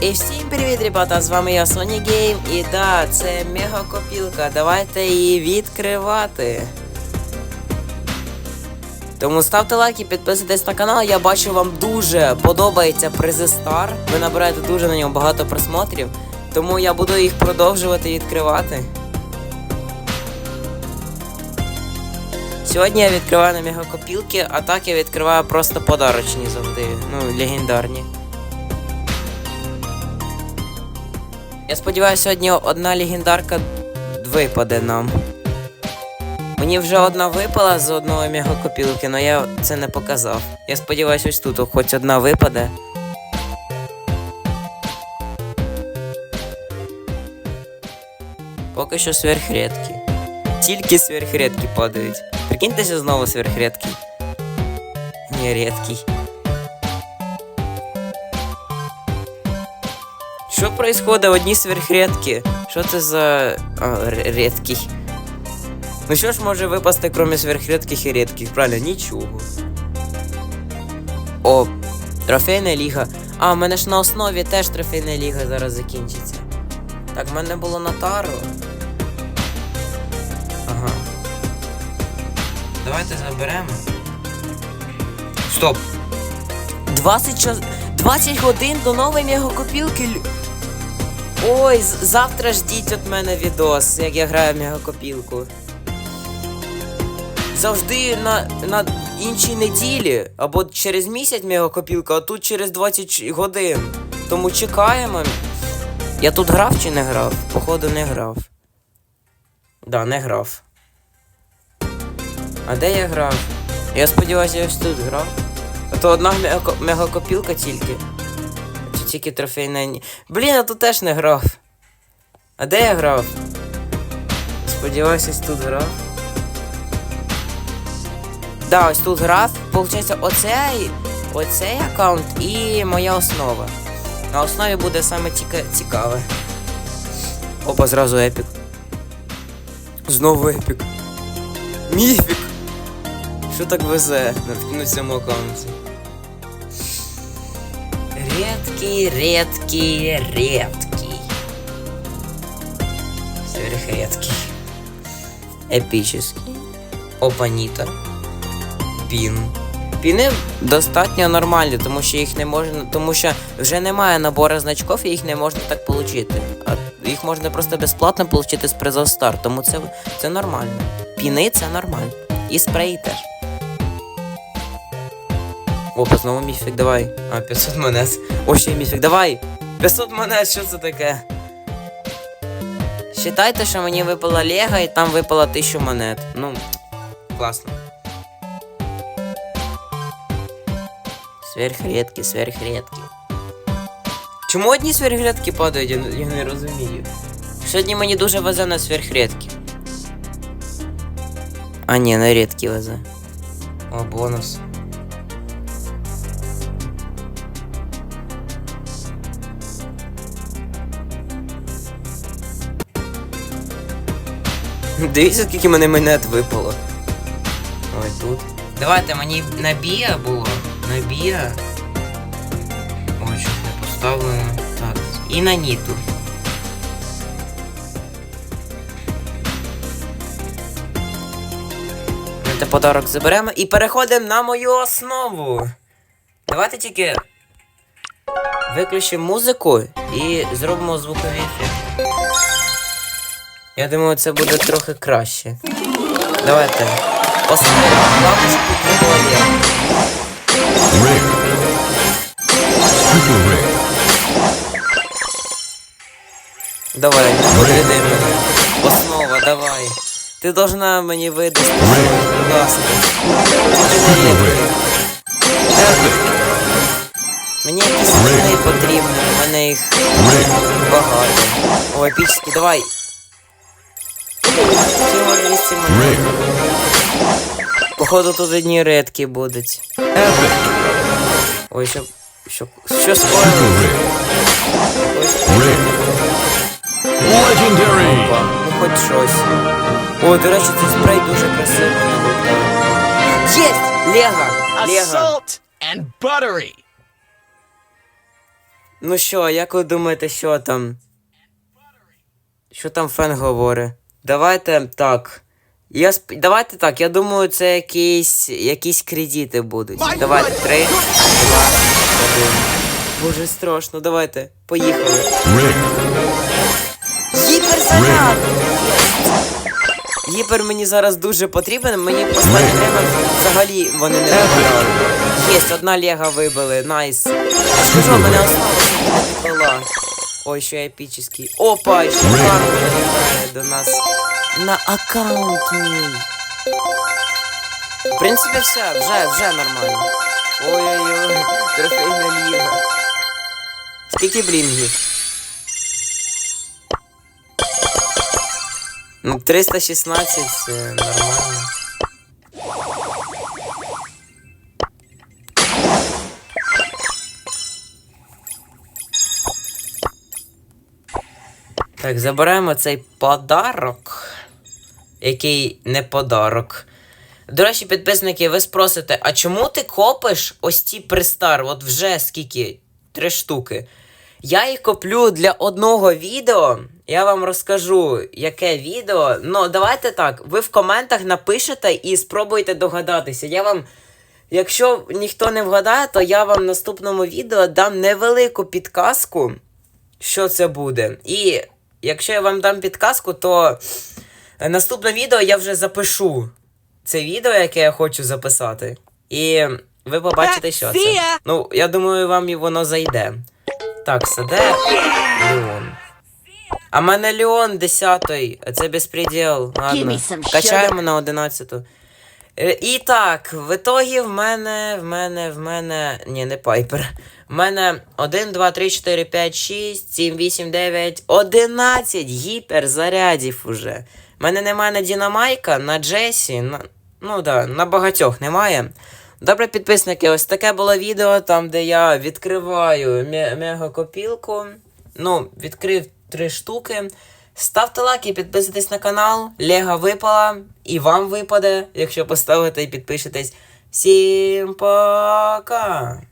І всім привіт, ребята! З вами я Sony Game. І да, це мега копілка. Давайте її відкривати. Тому ставте лайк і підписуйтесь на канал. Я бачу, вам дуже подобається призи Star. Ви набираєте дуже на ньому багато просмотрів. Тому я буду їх продовжувати відкривати. Сьогодні я відкриваю на мегакопілки, а так я відкриваю просто подарочні завжди. Ну, легендарні. Я сподіваюся, сьогодні одна легендарка випаде нам. Мені вже одна випала з одного мегакопілки, але я це не показав. Я сподіваюся, ось тут хоч одна випаде. Поки що сверхрідкі. Тільки сверхрідкі падають. Прикиньтеся знову сверхрідкий. Ні, рідкий. Що происходит? Одні сверхрідкі? Що це за. А, р- рідкий. Ну що ж може випасти, крім сверхрідких і рідких? Правильно, нічого. О, трофейна ліга. А, в мене ж на основі теж трофейна ліга зараз закінчиться. Так, в мене було на тару. Ага. Давайте заберемо. Стоп. 20 час... 20 годин до нової мегакопілки. Ой, завтра ждіть від мене відос, як я граю в мегакопілку. Завжди на, на іншій неділі або через місяць мегакопілка, а тут через 20 годин. Тому чекаємо. Я тут грав чи не грав? Походу не грав. Да, не грав. А де я грав? Я сподіваюся, я ось тут грав. А то одна мегакопілка тільки. Тільки трофейна ні. Блін, я тут теж не грав. А де я грав? Сподіваюся, тут грав. Да, ось тут грав. Получається, оцей, оцей аккаунт і моя основа. На основі буде саме ціка- цікаве. Опа, зразу епік. Знову епік. Міфік. Що так везе на цьому аккаунті? Редкий, редкий, редкий. Сверхредкий. Епічний. Опаніта. Пін. Піни достатньо нормальні, тому що їх не можна. Тому що вже немає набору значків і їх не можна так отримати. Їх можна просто безплатно отримати з призов Star, тому це, це нормально. Піни це нормально. І спреї теж. Опа, знову міфік, давай. А, 500 монет. О, ще й міфік, давай! 500 монет, що це таке? Считайте, що мені випала Лего і там випало 1000 монет. Ну, класно. Сверхредкі, сверхредкі. Чому одні сверхредкі падають, я, я не розумію. Сьогодні мені дуже везе на сверхредкі. А ні, на рідкі везе. О, бонус. Дивіться, скільки мене монет випало. Ой, тут. Давайте мені на біа було. На біа. Ой, щось не поставлено. Так. І на ніту. Це подарок заберемо і переходимо на мою основу. Давайте тільки виключимо музику і зробимо звуковий ефект. Я думаю, це буде трохи краще. Давайте. Поставимо лампочку приколі. Rare. Давай, не мене. Основа, давай. Ти должна мені видати. Будь ласка. Не. Мені якісь скини потрібні, у мене їх багато. О, епічні, давай. Всього 200 монет. Походу тут одні редкі будуть. Epic. Ой, що. Що, що скоїло? Legendary. Опа, ну хоч щось. О, до речі, цей спрей дуже красивий. Єсть! Лего! Лего! Assault and buttery. Ну що, як ви думаєте, що там? Що там фен говорить? Давайте так. Я сп... Давайте так, я думаю, це якісь, якісь кредити будуть. Давайте, три, два, один. Боже, страшно, давайте. Поїхали. Гіперзаряд! Гіпер мені зараз дуже потрібен, мені останнє время взагалі вони не вибирали. Єсть, одна лега вибили, найс. Я ж кажу, мене основа не відбила. Ой, що епічний. Опа, і ще банк вилітає до нас на аккаунт мій. В принципі, все, вже, вже нормально. Ой-ой-ой, трофейна ліга. Скільки блінгів? Ну, 316 це нормально. Так, забираємо цей подарок, який не подарок. До речі, підписники, ви спросите, а чому ти копиш ось ці пристар? От вже скільки? Три штуки. Я їх коплю для одного відео. Я вам розкажу, яке відео. Ну, давайте так. Ви в коментах напишете і спробуйте догадатися. Я вам. Якщо ніхто не вгадає, то я вам в наступному відео дам невелику підказку, що це буде. І якщо я вам дам підказку, то е, наступне відео я вже запишу це відео, яке я хочу записати. І ви побачите, що це. Ну, я думаю, вам і воно зайде. Так, саде Леон. А мене Леон 10-й. це безпреділ. Ладно. Качаємо на 11. Е, І так, в ітогі в мене, в мене, в мене. Ні, не Пайпер. В мене 1, 2, 3, 4, 5, 6, 7, 8, 9, 11 гіперзарядів уже. В мене немає на Дінамайка, на Джесі, на. Ну да, на багатьох немає. Добре, підписники, ось таке було відео, там, де я відкриваю ме- мегакопілку. Ну, відкрив три штуки. Ставте лайк і підписуйтесь на канал. Лего випала. І вам випаде, якщо поставите і підпишетесь. Всім пока!